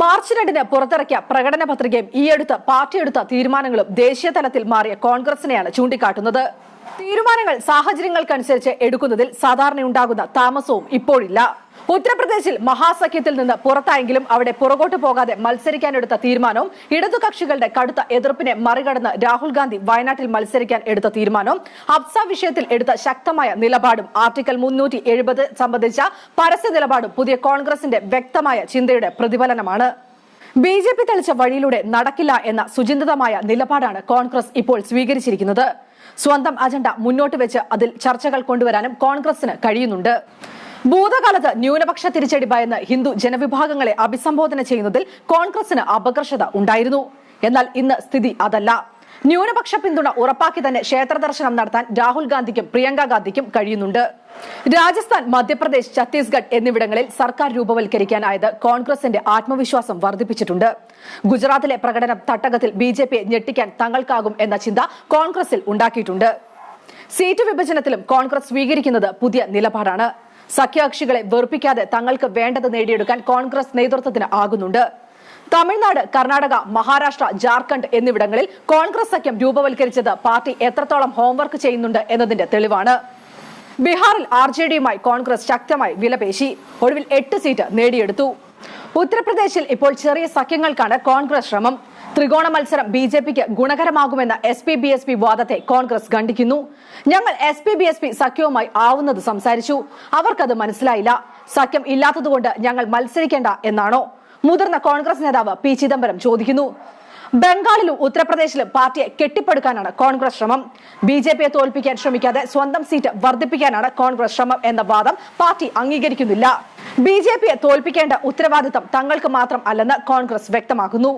March രണ്ടിന് പുറത്തിറക്കിയ പ്രകടന പത്രികയും ഈയടുത്ത് പാർട്ടിയെടുത്ത തീരുമാനങ്ങളും ദേശീയ തലത്തിൽ മാറിയ കോൺഗ്രസിനെയാണ് ചൂണ്ടിക്കാട്ടുന്നത്. തീരുമാനങ്ങൾ സാഹചര്യങ്ങൾക്കനുസരിച്ച് എടുക്കുന്നതിൽ സാധാരണ ഉണ്ടാകുന്ന താമസവും ഇപ്പോഴില്ല. ഉത്തർപ്രദേശിൽ മഹാസഖ്യത്തിൽ നിന്ന് പുറത്തായെങ്കിലും അവിടെ പുറകോട്ട് പോകാതെ മത്സരിക്കാനെടുത്ത തീരുമാനവും ഇടതുകക്ഷികളുടെ കടുത്ത എതിർപ്പിനെ മറികടന്ന് രാഹുൽ ഗാന്ധി വയനാട്ടിൽ മത്സരിക്കാൻ എടുത്ത തീരുമാനവും അബ്സ വിഷയത്തിൽ എടുത്ത ശക്തമായ നിലപാടും ആർട്ടിക്കൽ മുന്നൂറ്റി എഴുപത് സംബന്ധിച്ച പരസ്യ നിലപാടും പുതിയ കോൺഗ്രസിന്റെ വ്യക്തമായ ചിന്തയുടെ പ്രതിഫലനമാണ്. ബി ജെ പി തെളിച്ച വഴിയിലൂടെ നടക്കില്ല എന്ന സുചിന്തിതമായ നിലപാടാണ് കോൺഗ്രസ് ഇപ്പോൾ സ്വീകരിച്ചിരിക്കുന്നത്. സ്വന്തം അജണ്ട മുന്നോട്ട് വെച്ച് അതിൽ ചർച്ചകൾ കൊണ്ടുവരാനും കോൺഗ്രസിന് കഴിയുന്നുണ്ട്. ഭൂതകാലത്ത് ന്യൂനപക്ഷ തിരിച്ചടി ഭയന്ന് ഹിന്ദു ജനവിഭാഗങ്ങളെ അഭിസംബോധന ചെയ്യുന്നതിൽ കോൺഗ്രസിന് അപകർഷത ഉണ്ടായിരുന്നു. എന്നാൽ ഇന്ന് സ്ഥിതി അതല്ല. ന്യൂനപക്ഷ പിന്തുണ ഉറപ്പാക്കി തന്നെ ക്ഷേത്ര ദർശനം നടത്താൻ രാഹുൽ ഗാന്ധിക്കും പ്രിയങ്ക ഗാന്ധിക്കും കഴിയുന്നുണ്ട്. രാജസ്ഥാൻ മധ്യപ്രദേശ് ഛത്തീസ്ഗഡ് എന്നിവിടങ്ങളിൽ സർക്കാർ രൂപവൽക്കരിക്കാനായത് കോൺഗ്രസിന്റെ ആത്മവിശ്വാസം വർദ്ധിപ്പിച്ചിട്ടുണ്ട്. ഗുജറാത്തിലെ പ്രകടനം തട്ടകത്തിൽ ബി ജെ പിയെ ഞെട്ടിക്കാൻ തങ്ങൾക്കാകും എന്ന ചിന്ത കോൺഗ്രസിൽ ഉണ്ടാക്കിയിട്ടുണ്ട്. സീറ്റ് വിഭജനത്തിലും കോൺഗ്രസ് സ്വീകരിക്കുന്നത് പുതിയ നിലപാടാണ്. സഖ്യകക്ഷികളെ വെറുപ്പിക്കാതെ തങ്ങൾക്ക് വേണ്ടത് നേടിയെടുക്കാൻ കോൺഗ്രസ് നേതൃത്വത്തിന് ആകുന്നുണ്ട്. തമിഴ്നാട് കർണാടക മഹാരാഷ്ട്ര ജാർഖണ്ഡ് എന്നിവിടങ്ങളിൽ കോൺഗ്രസ് സഖ്യം രൂപവൽക്കരിച്ചത് പാർട്ടി എത്രത്തോളം ഹോംവർക്ക് ചെയ്യുന്നുണ്ട് എന്നതിന്റെ തെളിവാണ്. ബീഹാറിൽ ആർ ജെ ഡിയുമായി കോൺഗ്രസ് ശക്തമായി വിലപേശി. ഒടുവിൽ എട്ട് സീറ്റ് നേടിയെടുത്തു. ഉത്തർപ്രദേശിൽ ഇപ്പോൾ ചെറിയ സഖ്യങ്ങൾക്കാണ് കോൺഗ്രസ് ശ്രമം. ത്രികോണ മത്സരം ബി ജെ പിക്ക് ഗുണകരമാകുമെന്ന S P B S P വാദത്തെ കോൺഗ്രസ് ഖണ്ഡിക്കുന്നു. ഞങ്ങൾ S P B S P സഖ്യവുമായി ആവുന്നത് സംസാരിച്ചു. അവർക്കത് മനസ്സിലായില്ല. സഖ്യം ഇല്ലാത്തതുകൊണ്ട് ഞങ്ങൾ മത്സരിക്കേണ്ട എന്നാണോ? മുതിർന്ന കോൺഗ്രസ് നേതാവ് പി ചിദംബരം ചോദിക്കുന്നു. ബംഗാളിലും ഉത്തർപ്രദേശിലും പാർട്ടിയെ കെട്ടിപ്പടുക്കാനാണ് കോൺഗ്രസ് ശ്രമം. ബി ജെ പിയെ തോൽപ്പിക്കാൻ ശ്രമിക്കാതെ സ്വന്തം സീറ്റ് വർദ്ധിപ്പിക്കാനാണ് കോൺഗ്രസ് ശ്രമം എന്ന വാദം പാർട്ടി അംഗീകരിക്കുന്നില്ല. ബി ജെ പിയെ തോൽപ്പിക്കേണ്ട ഉത്തരവാദിത്തം തങ്ങൾക്ക് മാത്രം അല്ലെന്ന് കോൺഗ്രസ് വ്യക്തമാക്കുന്നു.